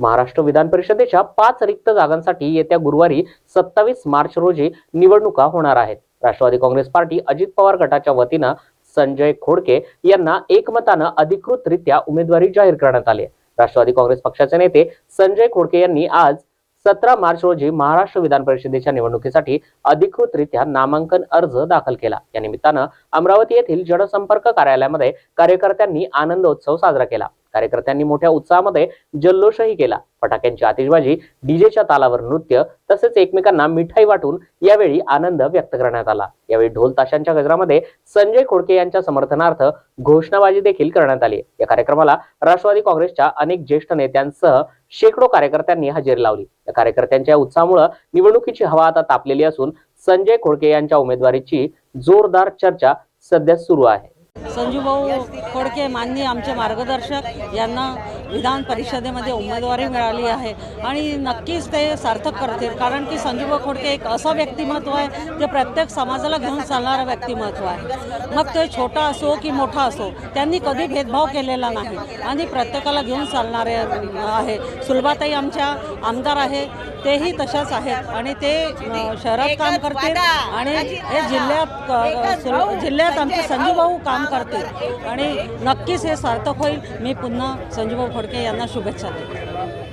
महाराष्ट्र विधान परिषदेच्या पाच रिक्त जागांसाठी येत्या गुरुवारी सत्तावीस मार्च रोजी निवडणुका होणार आहेत. राष्ट्रवादी काँग्रेस पार्टी अजित पवार गटाच्या वतीनं संजय खोडके यांना एकमतानं अधिकृतरित्या उमेदवारी जाहीर करण्यात आली राष्ट्रवादी काँग्रेस पक्षाचे नेते संजय खोडके यांनी आज सतरा मार्च रोजी महाराष्ट्र विधान परिषदेच्या निवडणुकीसाठी अधिकृतरित्या नामांकन अर्ज दाखल केला. या निमित्तानं अमरावती येथील जनसंपर्क कार्यालयामध्ये कार्यकर्त्यांनी आनंदोत्सव साजरा केला. कार्यकर्त्यांनी मोठ्या उत्साहामध्ये जल्लोषही केला. फटाक्यांची आतिषबाजी डीजेच्या तालावर नृत्य तसेच एकमेकांना मिठाई वाटून यावेळी आनंद व्यक्त करण्यात आला. यावेळी ढोल ताशांच्या गजरामध्ये संजय खोडके यांच्या समर्थनार्थ घोषणाबाजी देखील करण्यात आली. या कार्यक्रमाला राष्ट्रवादी काँग्रेसच्या अनेक ज्येष्ठ नेत्यांसह शेकडो कार्यकर्त्यांनी हजेरी लावली. या कार्यकर्त्यांच्या उत्साहामुळे निवडणुकीची हवा आता तापलेली असून संजय खोडके यांच्या उमेदवारीची जोरदार चर्चा सध्या सुरू आहे. संजूभाऊ खोडके माननीय आमचे मार्गदर्शक यांना विधान परिषदेमध्ये उमेदवारी मिळाली आहे. आणि नक्कीच ते सार्थक करतील. कारण की संजूभाऊ खोडके एक असं व्यक्तिमत्व आहे ते प्रत्येक समाजाला घेऊन चालणारं व्यक्तिमत्व आहे. मग ते छोटा असो की मोठा असो त्यांनी कधी भेदभाव केलेला नाही. आणि प्रत्येकाला घेऊन चालणारे आहे. सुलभाताई आमच्या आमदार आहे. तेही तशाच आहेत. आणि ते शहरात काम करतील आणि हे जिल्ह्यात जिल्ह्यात आमचे संजूभाऊ काम करतील. आणि नक्कीच हे सार्थक होईल. मी पुन्हा संजूभाऊ खोडके यांना शुभेच्छा देते